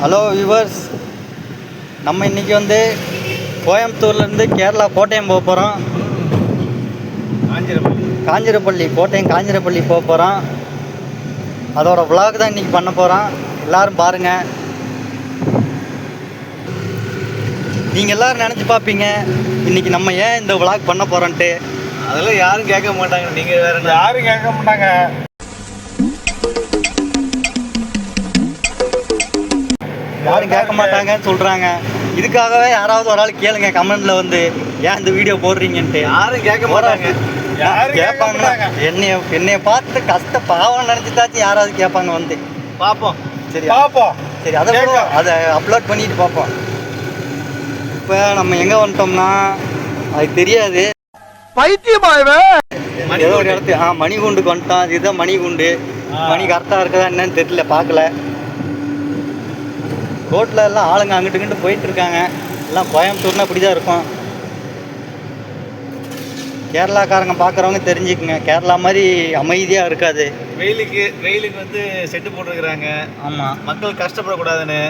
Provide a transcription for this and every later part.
Hello viewers நம்ம இன்னைக்கு வந்து கோயம்புத்தூர்லேருந்து கேரளா கோட்டயம் போக போகிறோம் காஞ்சிரப்பள்ளி காஞ்சிரப்பள்ளி கோட்டயம் காஞ்சிரப்பள்ளி போக போகிறோம் அதோட vlog தான் இன்னைக்கு பண்ண போகிறோம் எல்லாரும் பாருங்கள் நீங்கள் எல்லாரும் நினச்சி பார்ப்பீங்க இன்னைக்கு நம்ம ஏன் இந்த vlog பண்ண போகிறோன்ட்டு அதெல்லாம் யாரும் கேட்க மாட்டாங்க. நீங்க வேற யாரும் கேட்க மாட்டாங்க. யாரும் கேட்க மாட்டாங்கன்னு சொல்கிறாங்க இதுக்காகவே யாராவது ஒரு ஆள் கேளுங்க கமெண்ட்ல வந்து ஏன் இந்த வீடியோ போடுறீங்கன்ட்டு? யாரும் கேட்க மாட்டாங்க. யாரும் கேட்க கேட்பாங்க. என்னைய என்னைய பார்த்து கஷ்ட பாவம் நினச்சிட்டாச்சும் யாராவது கேட்பாங்க வந்து. பாப்போம். சரி பாப்போம். சரி அதை. அதை அப்லோட் பண்ணிட்டு பார்ப்போம் இப்போ நம்ம எங்கே வந்துட்டோம்னா அது தெரியாது. ஏதோ ஒரு இடத்து ஆ மணிகுண்டுக்கு வந்துட்டோம். இதுதான் மணிகுண்டு. மணி கரெக்டாக இருக்குதா என்னன்னு தெரியல பார்க்கல. ரோட்டில் எல்லாம் ஆளுங்க அங்கிட்டு இங்கிட்டு போயிட்டு இருக்காங்க. எல்லாம் கோயம்புத்தூர்னா இப்படி தான் இருக்கும். கேரளாக்காரங்க பார்க்குறவங்க தெரிஞ்சுக்குங்க. கேரளா மாதிரி அமைதியாக இருக்காது. வெயிலுக்கு வெயிலுக்கு வந்து செட்டு போட்டுருக்குறாங்க. ஆமாம் மக்கள் கஷ்டப்படக்கூடாதுன்னு.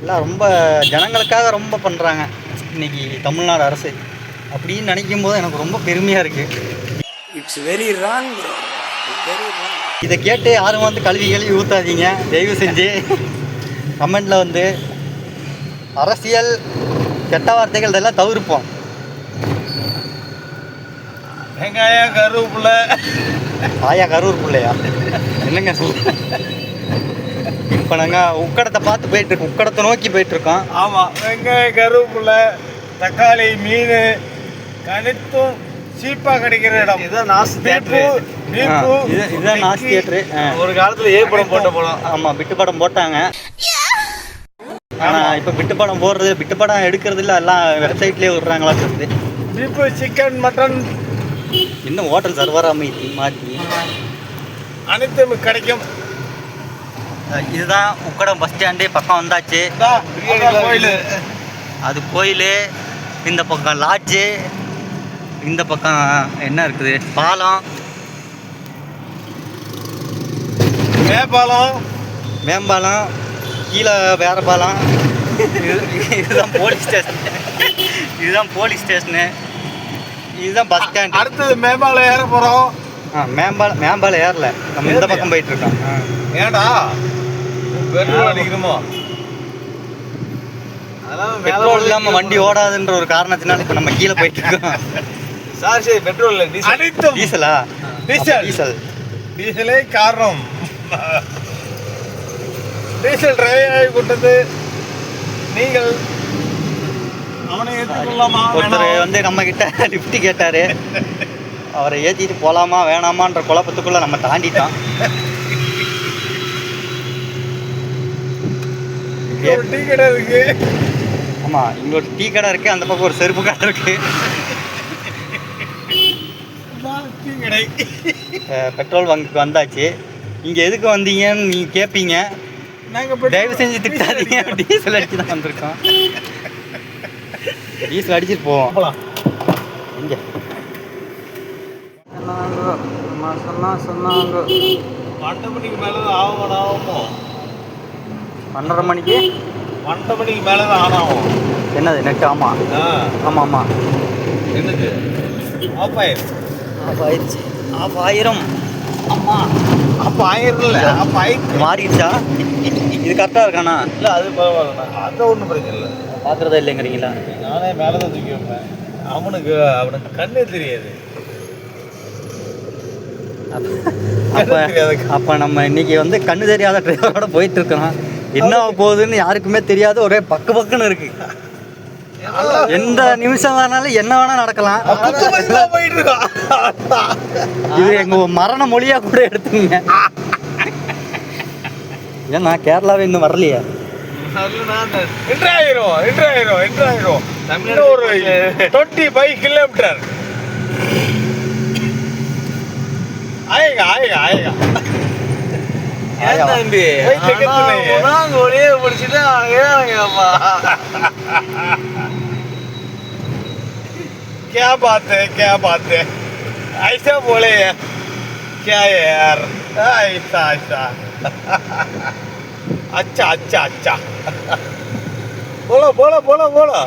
எல்லாம் ரொம்ப ஜனங்களுக்காக ரொம்ப பண்ணுறாங்க இன்னைக்கு தமிழ்நாடு அரசு. அப்படின்னு நினைக்கும் போது எனக்கு ரொம்ப பெருமையாக இருக்குது it's very wrong very wrong இதை கேட்டு யாரும் வந்து கல்வி கல்வி ஊற்றாதீங்க தயவு செஞ்சு. கமெண்டில் வந்து அரசியல் கெட்ட வார்த்தைகள் இதெல்லாம் தவிர்ப்போம். வெங்காயம் கருவேப்பிலை. ஆயா கரூர் பிள்ளையா என்னங்க சொல்ல இப்போ நாங்கள் உக்கடத்தை பார்த்து போயிட்டு இருக்கோம். உக்கடத்தை நோக்கி போயிட்டு இருக்கோம். ஆமா வெங்காயம் கருவேப்பிலை தக்காளி மீன் கணித்தும் சீப்பா கிடைக்கிற இடம். இதுதான் நாஸ் ஆ, இது- இதுதான் நாஸ் தியேட்டரு. ஒரு காலத்துல ஏ படம் போட்ட படம். ஆமாம் பிட்டு படம் போட்டாங்க. ஆனால் இப்போ பிட்டு படம் போடுறது பிட்டு படம் எடுக்கிறது இல்லை எல்லாம் வெப்சைட்லேயே விடுறாங்களா இருக்குது பீப்பு சிக்கன் மட்டன் இன்னும் ஹோட்டல் சர்வராக மாற்றி மாற்றி அனைத்தும் கிடைக்கும். இதுதான் உக்கடம் பஸ் ஸ்டாண்டு பக்கம் வந்தாச்சு. கோயில். அது கோயில் இந்த பக்கம் லாட்ஜு இந்த பக்கம் என்ன இருக்குது? பாலம். நேபாளம் மேம்பாலம். கீழே வேற பாலம். இது- இதுதான் போலீஸ் ஸ்டேஷன் இதுதான் போலீஸ் ஸ்டேஷனு இதுதான் பஸ் ஸ்டாண்ட் அடுத்தது மேம்பாலம் ஏற போறோம். ஆ மேம்பாலம் மேம்பாலம் ஏறல. நம்ம இந்த பக்கம் போயிட்டு இருக்கோம். ஏடா பெட்ரோல் அடிக்கணுமோ பெட்ரோல் இல்லாமல் வண்டி ஓடாதுன்ற ஒரு காரணத்தினால இப்போ நம்ம கீழே போயிட்டு இருக்கோம். சார் சரி பெட்ரோல் இல்லை டீசல். அனைத்தும். டீசலா? டீசல். டீசல். டீசலே காரணம். டீசல் டிரைவ் கொண்டது நீங்கள் அவனை ஏற்றுக்கொள்ளலாமா ஒருத்தர்? வந்து நம்ம கிட்ட லிஃப்ட் கேட்டாரு. அவரை ஏற்றிட்டு போகலாமா வேணாமான்ற குழப்பத்துக்குள்ள நம்ம தாண்டிட்டோம். ஒரு டீ கடை இருக்கு. ஆமாம் இங்கே ஒரு டீ கடை இருக்குது அந்த பக்கம் ஒரு செருப்பு கடை இருக்குது இதான் டீ கடை. பெட்ரோல் பங்குக்கு வந்தாச்சு. இங்கே எதுக்கு வந்தீங்கன்னு நீங்கள் கேட்பீங்க நாங்க பெட்ரோல் தயவு செஞ்சு திட்டாதீங்க. டீசல் அடிச்சு தான் வந்திருக்கோம். டீசல் அடிச்சிட்டு போவோம். இங்கே. சொன்னாங்க பன்னெண்டு மணிக்கு மேலே தான் ஆகும்? ஆகுமோ பன்னெண்டரை மணிக்கு? பன்னெண்டு மணிக்கு மேலே தான் ஆன் ஆகும் என்னது நெட் ஆமாம் ஆமாம் ஆமாம். என்னது? ஆஃப் ஆயிரும் ஆஃப் ஆயிடுச்சு ஆஃப் ஆயிரம் அம்மா. அப்போ ஆயிரம் இல்லை அப்போ ஆயிடுச்சு மாறிடுச்சா? இது கரெக்டாக இருக்காண்ணா இல்லை அது பரவாயில்ல அது ஒன்றும் பிரச்சனை இல்லை. பார்க்குறதா இல்லைங்கிறீங்களா? நானே மேலே தான் தூக்கி வைப்பேன் அவனுக்கு அவனுக்கு கண்ணே தெரியாது. அப்போ அப்போ நம்ம இன்னைக்கு வந்து கண்ணு தெரியாத டிரைவரோட போயிட்டு இருக்கோம் என்ன போகுதுன்னு யாருக்குமே தெரியாது ஒரே பக்கு பக்குன்னு இருக்கு. எந்த நிமிஷம் வேணாலும் என்ன வேணா நடக்கலாம். இது எங்க மரண மொழியா கூட எடுத்துங்க. ஏன்னா கேரளாவே இன்னும் வரலையே. ஒரு டுவெண்ட்டி ஃபைவ் கிலோமீட்டர் ஆயேகா ஆயேகா ஆயேகா ஆயா. தம்பி ஒரே பிடிச்சிட்டு क्या बात है, क्या बात है। ऐसा बोले यार क्या है यार। ऐसा ऐसा। अच्छा अच्छा अच्छा। बोलो बोलो बोलो बोलो।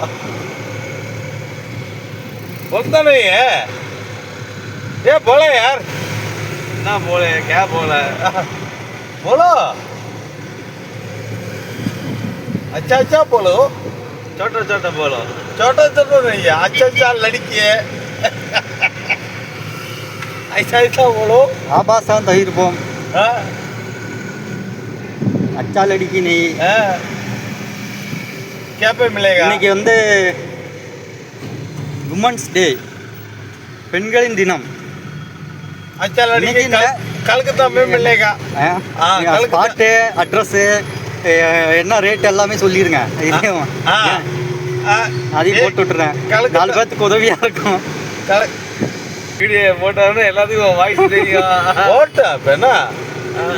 बोलता नहीं है। ये बोले यार। ना बोले, क्या बोला। बोलो। अच्छा अच्छा बोलो। छोटा छोटा बोलो। छोटा छोटा नहीं है अच्छा अच्छा लड़की है ऐसा ऐसा बोलो ஆபாசம் தவிர்ப்போம் हाँ அச்சா லடிக்கு நீ हाँ क्या पे मिलेगा இன்னைக்கு வந்து உமன்ஸ் டே பெண்களின் தினம் अच्छा लड़की இன்னைக்கு कल, कलकत्ता में मिलेगा ஆ, கலக்குதா. ஸ்பாட்டு அட்ரஸ்ஸு என்ன ரேட் எல்லாமே சொல்லிடுங்க இதையும் ஆ, ஏன், ஆ, அதையும் போட்டு விட்டுறேன். நாலு பேர்த்துக்கு உதவியா இருக்கும். வீடியோ போட்டாருன்னு எல்லாத்துக்கும் வாய்ஸ் தெரியும். போட்டா இப்ப என்ன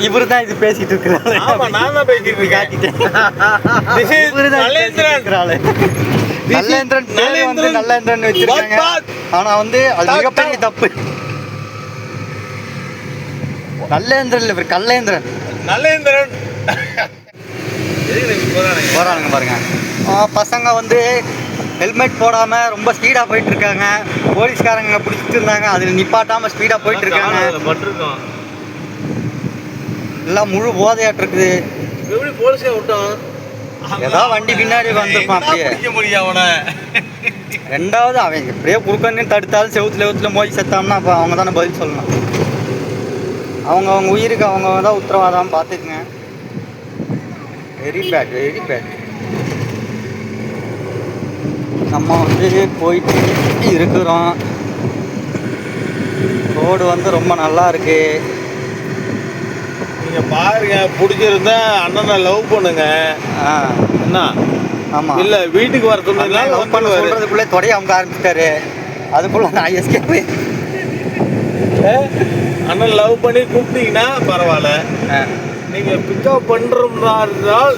இவரு தான் இது பேசிட்டு இருக்கிறாரு. ஆமா நான் தான் பேசிட்டு இருக்கேன். நலேந்திரன். நல்லேந்திரன் பேரு வந்து நலேந்திரன். நல்லேந்திரன் வச்சிருக்காங்க. ஆனா வந்து அது மிகப்பெரிய. தப்பு. நல்லேந்திரன் இவர் கல்லேந்திரன் நலேந்திரன் எதுக்கு நீங்க போறானுங்க போறானுங்க பாருங்க. ஆ, பசங்க வந்து ஹெல்மெட் போடாம ரொம்ப ஸ்பீடா போயிட்டு இருக்காங்க போலீஸ்காரங்க பிடிச்சிட்டு இருந்தாங்க. அதுல நிப்பாட்டாம ஸ்பீடா போயிட்டு இருக்காங்க பட்டிருக்கோம். எல்லாம் முழு போதையாட்டு இருக்குது. எப்படி போலீஸே விட்டோம் ஏதோ வண்டி பின்னாடி வந்திருப்பான் அப்படியே. அவனை? ரெண்டாவது அவன் எப்படியே குறுக்கன்னு தடுத்தாலும் செவுத்துல செவுத்துல மோதி செத்தான்னா அப்போ அவங்க தானே பதில் சொல்லணும். அவங்க அவங்க உயிருக்கு அவங்க தான் உத்தரவாதம் பார்த்துக்குங்க. வெரி பேட் வெரி பேட் நம்ம வந்து போயிட்டு இருக்கிறோம். ரோடு வந்து ரொம்ப நல்லா இருக்கு. நீங்க பாருங்க பிடிச்சிருந்தா அண்ணனை லவ் பண்ணுங்க. என்ன ஆமாம் இல்ல வீட்டுக்கு வர சொன்னீங்கன்னா லவ் பண்ண. சொல்கிறதுக்குள்ளே தொடைய அவங்க ஆரம்பிச்சிட்டாரு. அதுக்குள்ள நான் எஸ்கேப் ஏ, அண்ணன் லவ் பண்ணி கூப்பிட்டீங்கன்னா பரவாயில்ல. ஆ நீங்க பிக்கப் பண்றோம்னா இருந்தால்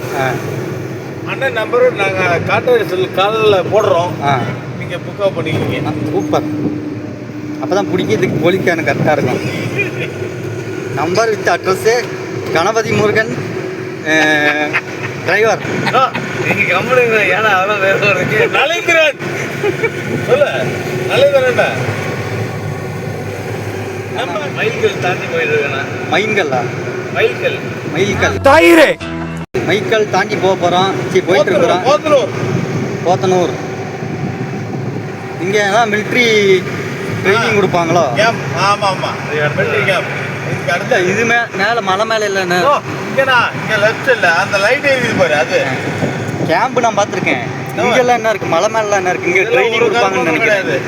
அண்ணன் நம்பர் நாங்க காட்டரிசல் காலில் போடுறோம். ஆ. நீங்க பிக்கப் பண்ணிக்கிங்க. சூப்பர் அப்போ தான் பிடிக்கிறதுக்கு போலீஸ்காரன் கரெக்டாக இருக்கும். Number with address Ganapathi Murugan driver நீங்க கம்பெனி ஏன்னா அதெல்லாம் வேற இருக்கு நலேந்திரன் சொல்லு. நலேந்திரன் நம்ம மைல்கள் தாண்டி போயிட்டு இருக்கேன்? மைன்கல்லா மைல்கள் மைல்கல் தாயிரே. மைக்கல் தாண்டி போக போகிறோம் சரி போயிட்டு இருக்கிறோம் போத்தனூர். போத்தனூர். இங்கே தான் மிலிட்ரி ட்ரைனிங் கொடுப்பாங்களோ? கேம்ப் ஆமா ஆமா. மிலிட்டரி கேம்ப் இதுக்கு இல்லை அடுத்து இது மே மேலே மலை மேலே இல்லைண்ணே இங்கண்ணா இங்க லெஃப்ட் இல்ல. அந்த லைட் எரியுது பாரு அது. கேம்ப் நான் பார்த்துருக்கேன். இங்கெல்லாம் என்ன இருக்குது மலை மேலாம் என்ன இருக்குது இங்கே ட்ரைனிங் கொடுப்பாங்கன்னு நினைக்கிறேன்.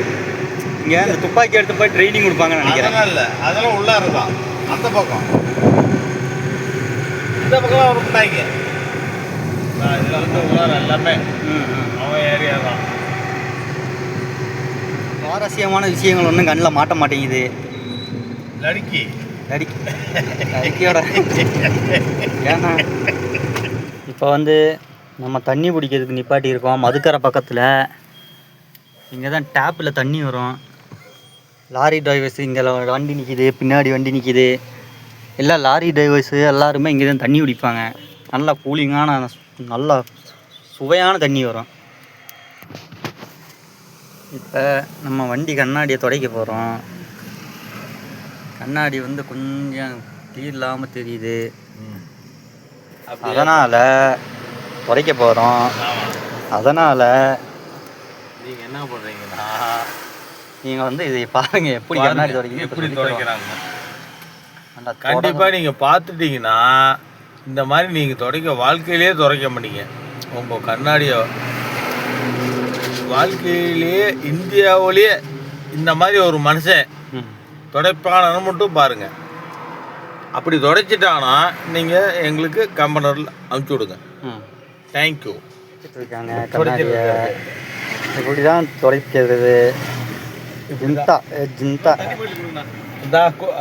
இங்கே இந்த துப்பாக்கி எடுத்து போய் ட்ரைனிங் கொடுப்பாங்கன்னு நினைக்கிறேன். அதெல்லாம் இல்ல. அதெல்லாம் உள்ளார தான் அந்த பக்கம். இந்த பக்கம் வர மாட்டாங்க நான் இதுல வந்து உள்ளார எல்லாமே. அவன் ஏரியா தான். சுவாரஸ்யமான விஷயங்கள் ஒன்றும் கண்ணில் மாட்ட மாட்டேங்குது. லடுக்கி. நடிக்க நடிக்கையோட ஏன்னா இப்போ வந்து நம்ம தண்ணி பிடிக்கிறதுக்கு நிப்பாட்டி இருக்கோம். மதுக்கரை பக்கத்தில். இங்கே தான் டேப்பில் தண்ணி வரும். லாரி டிரைவர்ஸ் இங்கே வண்டி நிற்கிது பின்னாடி வண்டி நிற்கிது எல்லாம் லாரி டிரைவர்ஸு எல்லாருமே இங்கே தான் தண்ணி குடிப்பாங்க. நல்லா கூலிங்கான நல்லா சுவையான தண்ணி வரும். இப்போ நம்ம வண்டி கண்ணாடியை துடைக்க போகிறோம் கண்ணாடி வந்து கொஞ்சம் clear இல்லாமல் தெரியுது. அதனால் துடைக்க போகிறோம் அதனால் நீங்க என்ன பண்றீங்கன்னா நீங்கள் வந்து இதை பாருங்கள் எப்படி கண்ணாடி துடைக்கணும் எப்படி. துடைக்கிறாங்க? நல்லா கண்டிப்பா நீங்க பார்த்துட்டீங்கன்னா இந்த மாதிரி நீங்க துடைக்க வாழ்க்கையிலேயே துடைக்க மாட்டீங்க. உங்க கண்ணாடியை வாழ்க்கையிலேயே இந்தியாவிலேயே இந்த மாதிரி ஒரு மனுஷன் ம். துடைப்பானு மட்டும் பாருங்க. அப்படி துடைச்சிட்டானா நீங்க எங்களுக்கு கம்பெனரில் அனுப்பிச்சி விடுங்க. தேங்க்யூ இப்படி தான் துடைக்கிறது ஜிந்தா ஜிந்தா.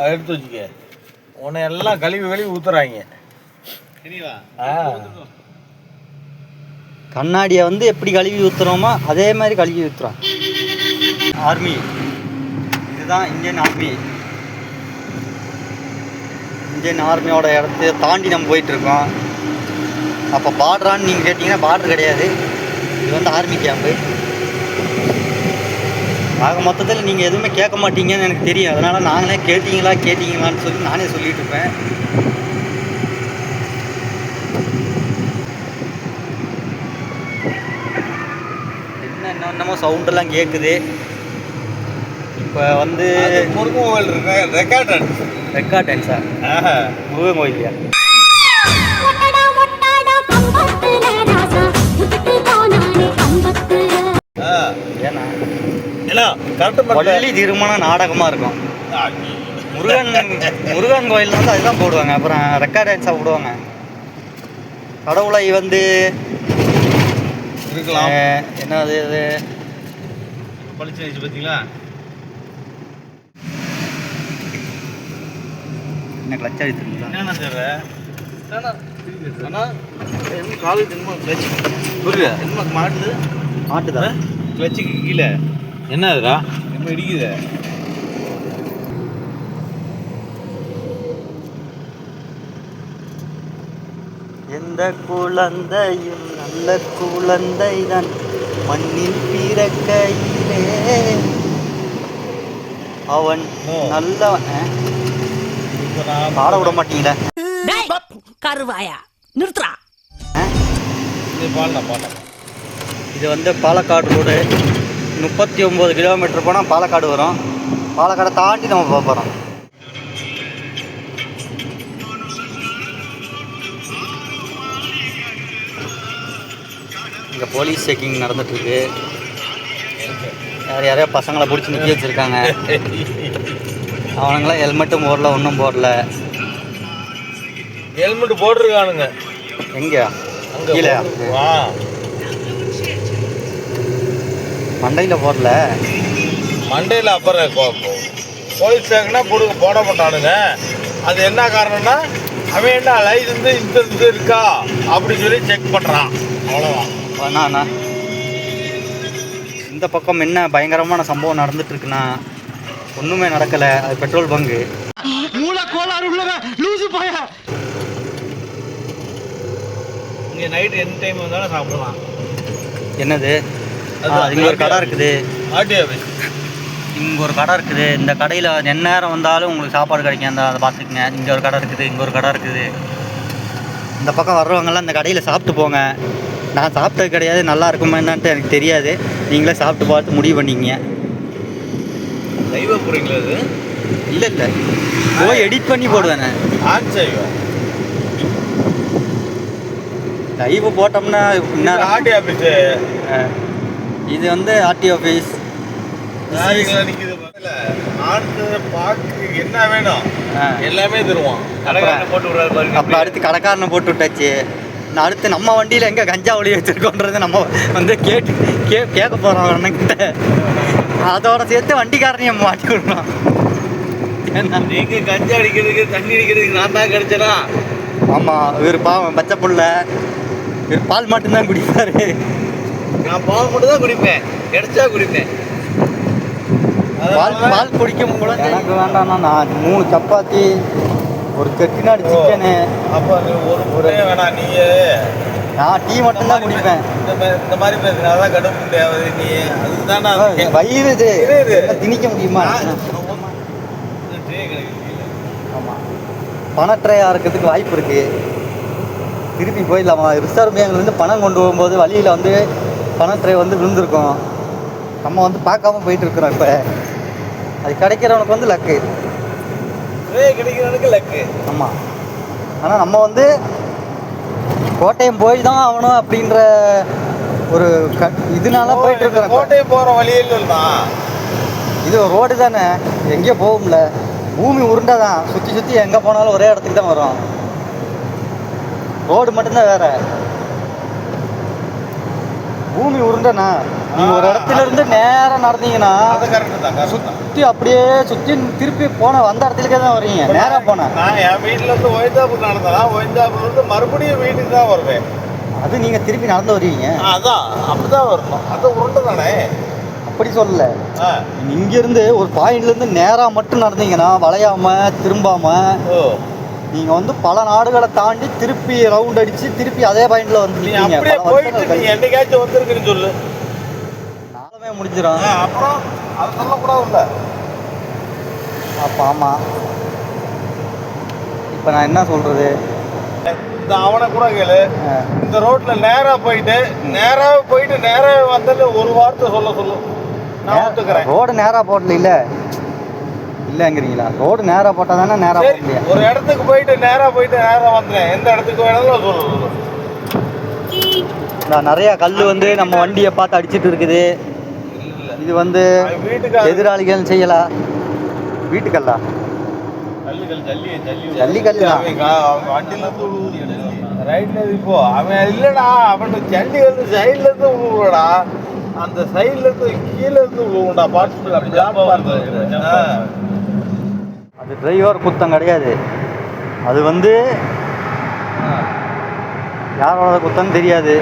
எடுத்து வச்சுக்க. உன்னை எல்லாம் கழுவி கழுவி ஊத்துறாங்க. கண்ணாடியை வந்து எப்படி கழுவி ஊற்றுறோமோ அதே மாதிரி கழுவி ஊற்றுறோம் ஆர்மி இதுதான் இந்தியன் ஆர்மி இந்தியன் ஆர்மியோட இடத்த தாண்டி நம்ம போயிட்டு இருக்கோம் அப்போ பார்டரான்னு நீங்கள் கேட்டிங்கன்னா பார்டர் கிடையாது. இது வந்து ஆர்மி கேம்பு ஆக மொத்தத்தில் நீங்கள் எதுவுமே கேட்க மாட்டீங்கன்னு எனக்கு தெரியும். அதனால் நாங்களே கேட்டீங்களா கேட்டீங்களான்னு சொல்லி நானே சொல்லிட்டு இருப்பேன். என்ன என்ன என்னமோ சவுண்டெல்லாம் கேட்குது இப்போ வந்து முருகன் கோவில் இருக்கு? ரெக்கார்ட் ரெக்கார்ட் டான்ஸா முருகன் கோயிலியா பள்ளி திருமணம் நாடகமாக இருக்கும். முருகன் முருகன் கோயில் வந்து அதுதான் போடுவாங்க. அப்புறம் ரெக்கார்ட் டான்ஸாக போடுவாங்க. கடவுளை வந்து இருக்கலாம். என்னது இது? பளிச்சு பார்த்தீங்களா? என்ன கிளச் அடித்துருங்களா என்னண்ணா சார் அண்ணா காலேஜ் என்னமோ கிளச் புரியுது என்னமோ மாட்டுது. மாட்டுதா? கிளச்சுக்கு கீழே. என்ன அதுடா என்னமோ இடிக்குது. எந்த குழந்தையும் நல்ல குழந்தைதான். மண்ணில் பிறக்கையிலே. அவன் நான் பாட விட மாட்டீங்களே? கருவாயா. நிறுத்துறா இது வந்து பாலக்காடு ரோடு. முப்பத்தி ஒம்பது கிலோமீட்டர் போனால் பாலக்காடு வரும். பாலக்காடை தாண்டி நம்ம போக போகிறோம் இங்கே போலீஸ் செக்கிங் நடந்துட்டுருக்கு. யார் யாரையோ பசங்களை பிடிச்சி நிற்க வச்சுருக்காங்க. அவனுங்களாம் ஹெல்மெட்டும் போடல ஒன்றும் போடல. ஹெல்மெட் போட்டிருக்கானுங்க. எங்கே கீழே மண்டையில் போடல. மண்டையில் அப்புறம் போலீஸ் ஸ்டேஷனா போடு போட மாட்டானுங்க. அது என்ன காரணம்னா அவன் என்ன லைசன்ஸ் இன்சூரன்ஸ் இருக்கா அப்படின்னு சொல்லி செக் பண்ணுறான் அவ்வளோதான் அண்ணா இந்த பக்கம் என்ன பயங்கரமான சம்பவம் நடந்துட்டு இருக்குன்னா ஒன்றுமே நடக்கலை. அது பெட்ரோல் பங்கு இங்கே நைட் எந்த டைம் வந்தாலும் சாப்பிடலாம். என்னது? இங்க ஒரு கடை இருக்குது. இங்கே ஒரு கடை இருக்குது. இந்த கடையில் எந்நேரம் வந்தாலும் உங்களுக்கு சாப்பாடு கிடைக்கும். அந்த அதை பார்த்துக்குங்க. இங்கே ஒரு கடை இருக்குது இங்கே ஒரு கடை இருக்குது. இந்த பக்கம் வர்றவங்கெல்லாம் இந்த கடையில் சாப்பிட்டு போங்க. நான் சாப்பிட்டது கிடையாது நல்லா இருக்குமா என்னன்ட்டு எனக்கு தெரியாது. நீங்களே சாப்பிட்டு பார்த்து முடிவு பண்ணிக்கங்க. லைவாக போகிறீங்களா அது? இல்லை இல்லை. போய் எடிட் பண்ணி செய்வோம் லைவ் போட்டோம்னா ஆர்டி ஆஃபீஸு இது வந்து ஆர்டி ஆஃபீஸ் என்ன வேணும். எல்லாமே தருவான். அப்புறம் அடுத்து கடைக்காரனை போட்டு விட்டாச்சு. அடுத்து நம்ம வண்டியில் எங்கே கஞ்சா ஒளி வச்சுருக்கோன்றது நம்ம வந்து கேட்டு கே கேட்க போகிறோம் அண்ணன்கிட்ட. அதோட சேர்த்து வண்டிக்காரனையும் மாட்டி விடணும். நீங்க கஞ்சா அடிக்கிறதுக்கு தண்ணி அடிக்கிறதுக்கு நான் தான் கிடைச்சனா? ஆமாம் இவர் பாவம் பச்சை புள்ள. இவர் பால் மட்டும்தான் குடிப்பார். நான் பால் மட்டும் தான் குடிப்பேன். கிடைச்சா குடிப்பேன். பால் பால் குடிக்கும் போல எனக்கு வேண்டாம்ண்ணா நான் மூணு சப்பாத்தி ஒரு செட்டிநாடு சிக்கனு. அப்போ ஒரு முறையே வேணாம் நீ நான் டீ மட்டும்தான் குடிப்பேன். இந்த மாதிரி இந்த மாதிரி பேசுனாதான் கடுப்பு தேவை நீ. அதுதான் வயிறு இது. திணிக்க முடியுமா? ஆமாம் பணட்ரையாக இருக்கிறதுக்கு வாய்ப்பு இருக்குது திருப்பி போயிடலாமா? ரிசர்வ் பேங்க்லேருந்து பணம் கொண்டு போகும்போது வழியில் வந்து பணட்ரை வந்து விழுந்திருக்கும். நம்ம வந்து பார்க்காம போயிட்டு இருக்கிறோம் இப்போ. அது கிடைக்கிறவனுக்கு வந்து லக்கு கிடைக்கிறவனுக்கு லக்கு ஆமாம் ஆனால் நம்ம வந்து கோட்டயம் போய் தான் ஆகணும் அப்படின்ற ஒரு க இதனால போயிட்டு இருக்கிறோம் இப்ப. கோட்டை போற வழியில் தான் இது ரோடு தானே. எங்கேயோ போகும்ல. பூமி உருண்டை தான் சுற்றி சுற்றி எங்கே போனாலும் ஒரே இடத்துக்கு தான் வரும். ரோடு மட்டும்தான் வேற. பூமி உருண்டைண்ணா நீங்கள் ஒரு இடத்துல இருந்து நேரம் நடந்தீங்கன்னா சுற்றி அப்படியே சுற்றி திருப்பி போன வந்த இடத்துலக்கே தான் வரீங்க நேராக போனேன் நான் என் வீட்டுல இருந்து ஒய்ந்தாப்பு நடந்தனா ஒய்ந்தாப்புல இருந்து மறுபடியும் வீட்டுக்கு தான் வருவேன். அது நீங்கள் திருப்பி நடந்து வருவீங்க? அதான். அப்படிதான் வரணும். அது உருண்டை தானே? அப்படி சொல்லல. ஆ. இங்கேருந்து ஒரு பாயிண்ட்லேருந்து நேராக மட்டும் நடந்தீங்கன்னா வளையாம திரும்பாம நீங்க வந்து பல நாடுகளை தாண்டி திருப்பி ரவுண்ட் அடிச்சு திருப்பி அதே பாயிண்ட்ல வந்து. என்னைக்காச்சும் வந்திருக்குன்னு சொல்லு. நாளுமே முடிஞ்சிடும் அப்புறம் அது சொல்லக்கூடாதுல்ல. அப்போ ஆமா. இப்போ நான் என்ன சொல்றது? இந்த அவனை கூட கேளு. இந்த ரோட்ல நேரா போயிட்டு நேரா போயிட்டு நேரா வந்தது ஒரு வார்த்தை சொல்ல சொல்லு. நான் ஒத்துக்கிறேன். ரோடு நேரா போடல இல்ல இல்லைங்கிறீங்களா? ரோடு நேரா போட்டா தானே நேரா போட சரி முடியும் ஒரு இடத்துக்கு போயிட்டு நேரா போயிட்டு நேரா வந்தேன் எந்த இடத்துக்கு வேணாலும் சொல்லு இந்த நிறைய கல் வந்து நம்ம வண்டியை பார்த்து அடிச்சிட்டு இருக்குது. இது வந்து அவன் எதிராளிகள் செய்யலா? வீட்டுக்கல்லா? கல்லுகள் ஜல்லி ஜல்லி. ஜல்லிக்கல்லு தான். அவன் கா- அவன் வண்டியில இருந்து விழுவுது ரைட்ல இப்போ அவன் இல்லடா அவனுக்கு ஜல்லி வந்து சைட்ல இருந்து விழுவுடா அந்த சைடுல இருந்து கீழ இருந்து விழுவுடா பார்த்து அது டிரைவர் குத்தம் கிடையாது. அது வந்து யாரோட குத்தம் தெரியாது.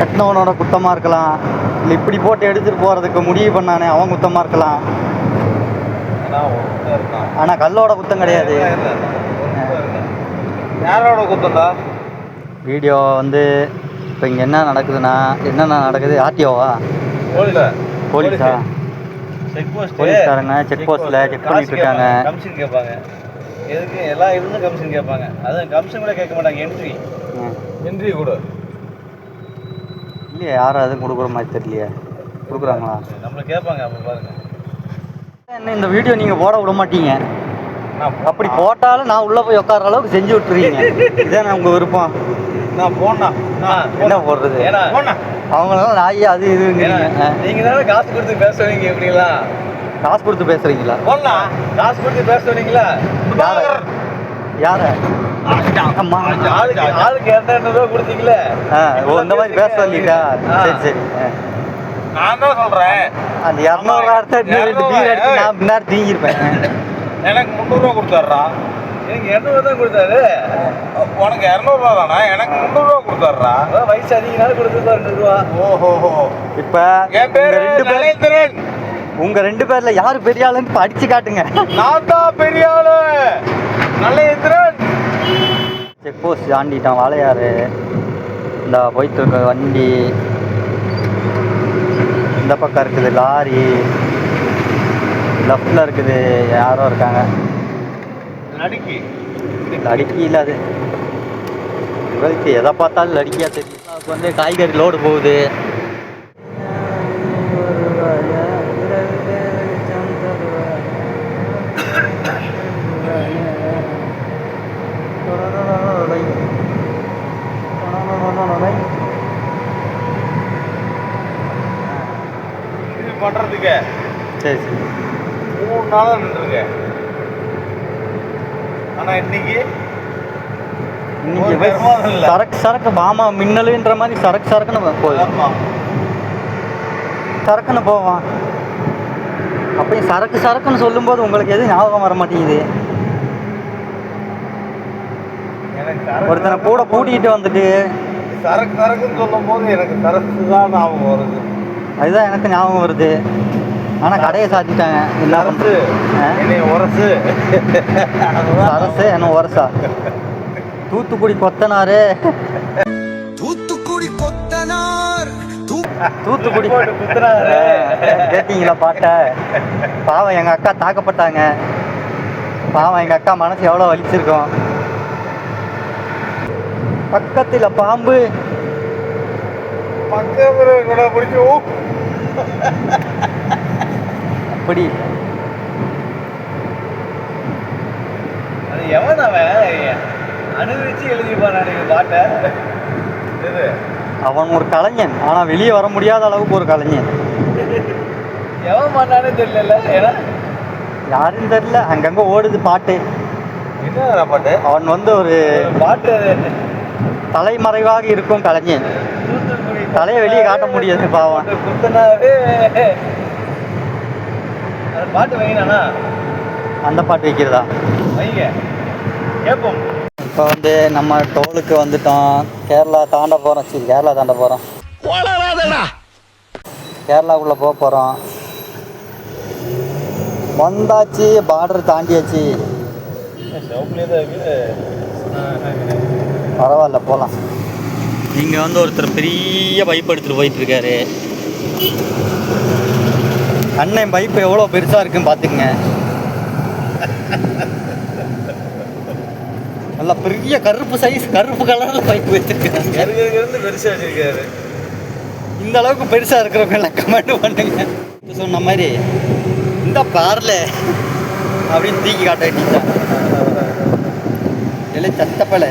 கட்டினவனோட குத்தமாக இருக்கலாம். இல்லை இப்படி போட்டு எடுத்துகிட்டு போகிறதுக்கு முடிவு பண்ணானே அவன் குத்தமாக இருக்கலாம். ஆனால் கல்லோட குத்தம் கிடையாது. யாரோட குத்தம்டா? வீடியோ வந்து இப்போ இங்கே என்ன நடக்குதுன்னா என்னென்ன நடக்குது? ஆர்டிஓவா? போலீஸா? செக் போஸ்ட் போலீஸ்காரங்க செக் போஸ்ட்டில் செக் பண்ணிட்டு இருக்காங்க. கமிஷன் கேட்பாங்க. எதுக்கு? எல்லாம் இருந்தும் கமிஷன் கேட்பாங்க. அதுவும் கமிஷன் கூட கேட்க மாட்டாங்க என்ட்ரி. என்ட்ரி கொடு. இல்லையே யாரும் எதுவும் கொடுக்குற மாதிரி தெரியலையே. கொடுக்குறாங்களா? நம்மள கேட்பாங்க அப்போ பாருங்க. என்ன இந்த வீடியோ நீங்கள் போட விட மாட்டீங்க? அப்படி போட்டாலும் நான் உள்ளே போய் உட்கார அளவுக்கு செஞ்சு விட்டுறீங்க. இதானே உங்கள் விருப்பம்? நான் போனா என்ன போடுறது? ஏன்னா போனா. அவங்களால நாய் அது ஆ. நீங்க தானே காசு கொடுத்து பேசுவீங்க எப்படிலாம் காசு கொடுத்து பேசுறீங்களா? போனா காசு கொடுத்து பேசுவீங்களா யார? யார? ஆளுக்கு ஆளுக்கு இரண்டாயிரம் ரூபா கொடுத்தீங்களே. ஆ ஓ இந்த மாதிரி பேச சொல்லிட்டா. சரி சரி. நான் தான் சொல்றேன். அந்த இரநூறுவா எடுத்தா இன்னும் ரெண்டு பீர் அடிச்சு நான் பின்னாடி தீங்கிருப்பேன் எனக்கு முந்நூறுரூவா கொடுத்தாருடா எனக்கு இரநூறுவா தான் கொடுத்தாரு. உனக்கு இரநூறுவா தானே எனக்கு முந்நூறுரூவா கொடுத்தாருடா வயசு அதிகனால கொடுத்துருப்பா ரெண்டு ரூபா. ஓஹோ இப்போ என் உங்க பேரு ரெண்டு பேர் உங்க ரெண்டு பேர்ல யாரு பெரிய ஆளுன்னு இப்ப அடிச்சு காட்டுங்க. நான் தான் பெரிய ஆளு நரேந்திரன் செக் போஸ்ட் தாண்டிட்டான் வாழையாறு. இந்த போயிட்டு இருக்க வண்டி. இந்த பக்கம் இருக்குது லாரி. லெஃப்டில் இருக்குது யாரோ இருக்காங்க. நடுக்கி. லடுக்கி இல்லை அது இவருக்கு எதை பார்த்தாலும் லடுக்கியா தெரியும். அதுக்கு வந்து காய்கறி லோடு போகுது. இது பண்றதுக்கு. சரி சரி. மூணு நாளா நின்றுருக்கேன் ஆனா இன்னைக்கு. சரக்கு சரக்கு பாமா மின்னலுன்ற மாதிரி சரக்கு சரக்குன்னு போகுது சரக்குன்னு போவான் அப்பயும் சரக்கு சரக்குன்னு சொல்லும்போது உங்களுக்கு எதுவும் ஞாபகம் வர மாட்டேங்குது? ஒருத்தனை கூட கூட்டிகிட்டு வந்துட்டு. சரக்கு சரக்குன்னு சொல்லும் போது எனக்கு சரக்கு தான் ஞாபகம் வருது. அதுதான் எனக்கு ஞாபகம் வருது. ஆனால் கடையை சாத்திட்டாங்க. என்னை உரசு. அரசு என்ன ஒரசா தூத்துக்குடி கொத்தனாரு. தூத்துக்குடி கொத்தனார். தூத்துக்குடி. கேட்டீங்களா பாட்ட? பாவம் எங்கள் அக்கா தாக்கப்பட்டாங்க. பாவம் எங்கள் அக்கா மனசு எவ்வளோ வலிச்சிருக்கும். பக்கத்தில் பாம்பு. பக்கத்துல கூட பிடிச்சி அது எவன் அவன்? அனுபவிச்சு எழுதிப்பான் நான் பாட்டை. இது அவன் ஒரு கலைஞன். ஆனால் வெளியே வர முடியாத அளவுக்கு ஒரு கலைஞன். எவன் பண்ணானே தெரியல ஏன்னா? யாருன்னு தெரியல. அங்கங்கே ஓடுது பாட்டு. என்ன பாட்டு? அவன் வந்து ஒரு பாட்டு தலைமறைவாக இருக்கும் கலைஞன். தலையை வெளியே காட்ட முடியாது பாவம். குத்துனாரு அந்த பாட்டு வைங்கண்ணா. அந்த பாட்டு வைக்கிறதா? வைங்க. கேட்போம் இப்போ வந்து நம்ம டோலுக்கு வந்துட்டோம். கேரளா தாண்ட போகிறோம் சரி கேரளா தாண்ட போகிறோம் கேரளாக்குள்ளே போக போகிறோம் வந்தாச்சு பார்டர் தாண்டியாச்சு. பரவாயில்ல போகலாம் இங்கே வந்து ஒருத்தர் பெரிய பைப் எடுத்துகிட்டு போயிட்டு இருக்காரு. அண்ணன் பைப் எவ்வளோ பெருசாக இருக்குன்னு பார்த்துக்குங்க. நல்லா பெரிய கருப்பு சைஸ் கருப்பு கலரில் பைப் வச்சிருக்காங்க. இருந்து பெருசாக வச்சிருக்காரு. இந்த அளவுக்கு பெருசாக இருக்கிறவங்க எல்லாம் கமெண்ட் பண்ணுங்க. சொன்ன மாதிரி இந்த பார்ல அப்படின்னு தூக்கி காட்ட வேண்டியதான் இல்லை சத்தப்பலை.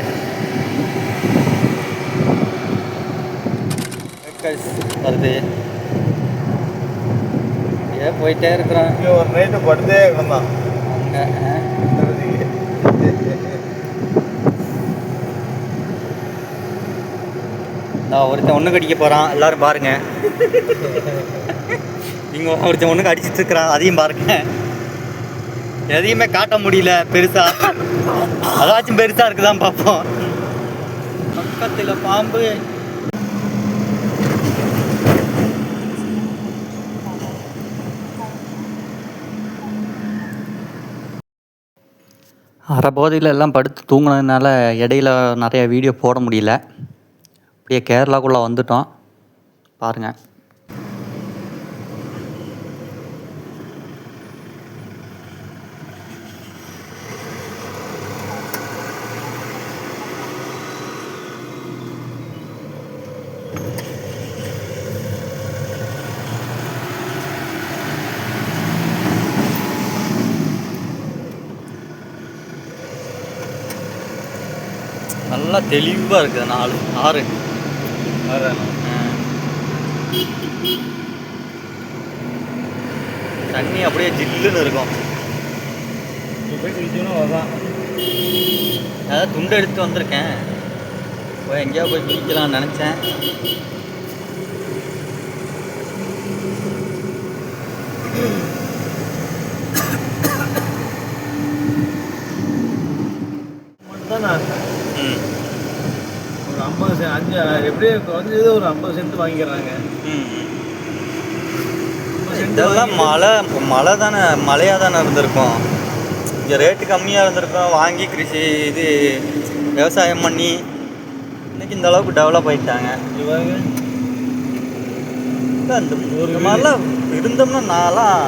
வருது. ஏன் போயிட்டே இருக்கிறான். இங்கே ஒரு நைட்டு படுத்தே கிடந்தான் நான் ஒருத்தன் ஒன்று கடிக்க போகிறான் எல்லாரும் பாருங்க. இங்கே ஒருத்தன் ஒன்று அடிச்சிட்டு இருக்கிறான். அதையும் பாருங்க. எதையுமே காட்ட முடியல பெருசா. அதாச்சும் பெருசா இருக்குதான் பார்ப்போம். பக்கத்தில் பாம்பு. அரை போதையில் எல்லாம் படுத்து தூங்குனதுனால இடையில நிறைய வீடியோ போட முடியல. அப்படியே கேரளாக்குள்ளே வந்துட்டோம். பாருங்கள் நல்லா தெளிவாக இருக்குது. நாலு ஆறு. தண்ணி அப்படியே ஜில்லுன்னு இருக்கும். அதான் துண்டு எடுத்து வந்திருக்கேன். போய் எங்கேயா போய் குளிக்கலாம்னு நினச்சேன் மட்டும் தான் ம் ஒரு ஐம்பது சென்ட் அஞ்சு எப்படியும் குறைஞ்சது ஒரு ஐம்பது சென்ட் ம். இதெல்லாம் மழை மழை தானே மழையாக தானே இருந்திருக்கும். இங்கே ரேட்டு கம்மியாக இருந்திருக்கும் வாங்கி கிருஷி இது விவசாயம் பண்ணி இன்னைக்கு இந்த அளவுக்கு டெவலப் ஆயிட்டாங்க. இவங்க? இந்த ஒரு மாதிரிலாம் இருந்தோம்னா நான்லாம்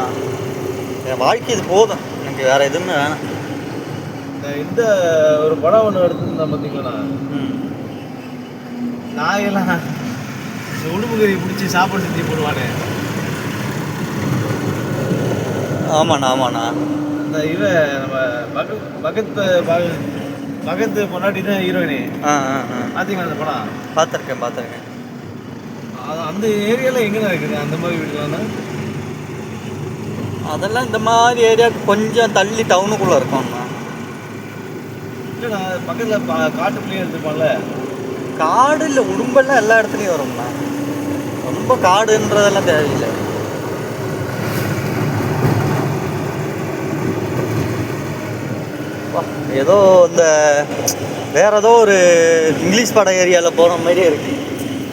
என் வாழ்க்கை இது போதும். எனக்கு வேற எதுவுமே வேணாம். இந்த ஒரு படம் ஒன்று எடுத்துருந்தேன் பார்த்தீங்களா நாயெல்லாம் இந்த உடுப்பு கறி பிடிச்சி சாப்பாடு செஞ்சு போடுவானே. ஆமாண்ணா ஆமாண்ணா. அந்த இவ நம்ம பக்க பக்கத்து பக- பக்கத்து பொண்டாட்டி தான் ஹீரோயினி. ஆ ஆ ஆ. பார்த்தீங்களா அந்த படம்? பார்த்துருக்கேன் பார்த்துருக்கேன் அந்த ஏரியாவில் எங்கே இருக்குது? அந்த மாதிரி வீடுலாம் அதெல்லாம் இந்த மாதிரி ஏரியாவுக்கு கொஞ்சம் தள்ளி டவுனுக்குள்ளே இருக்கும்ண்ணா. இல்லை நான் பக்கத்தில் காட்டுக்குள்ளேயே எடுத்துப்பான்ல காடு இல்லை உடும்பெல்லாம் எல்லா இடத்துலையும் வரும்ண்ணா ரொம்ப காடுன்றதெல்லாம் தேவையில்லை. ஏதோ இந்த வேற ஏதோ ஒரு இங்கிலீஷ் படம் ஏரியாவில் போகிற மாதிரியே இருக்கு.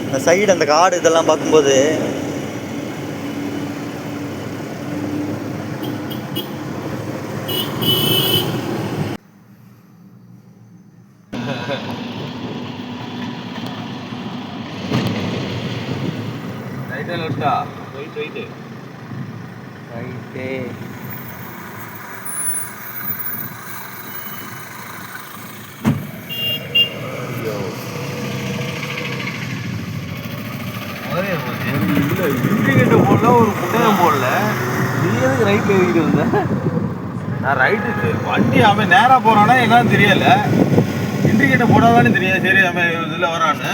இந்த சைடு அந்த காடு இதெல்லாம் பார்க்கும்போது ரைட்டே லெஃப்டா ரைட் ரைட்டு ரைட்டே முதலே இல்லை இண்டிகேட்டர் போடல ஒரு புத்தகம் போடல நீ எதுக்கு ரைட்டில் எழுதிட்டு வந்த நான் ரைட்டு வண்டி அவன் நேராக போகிறானா என்னன்னு தெரியல. இண்டிகேட்டர் போடாதானே தெரியாது சரி அவன் இதில் வரான்னு.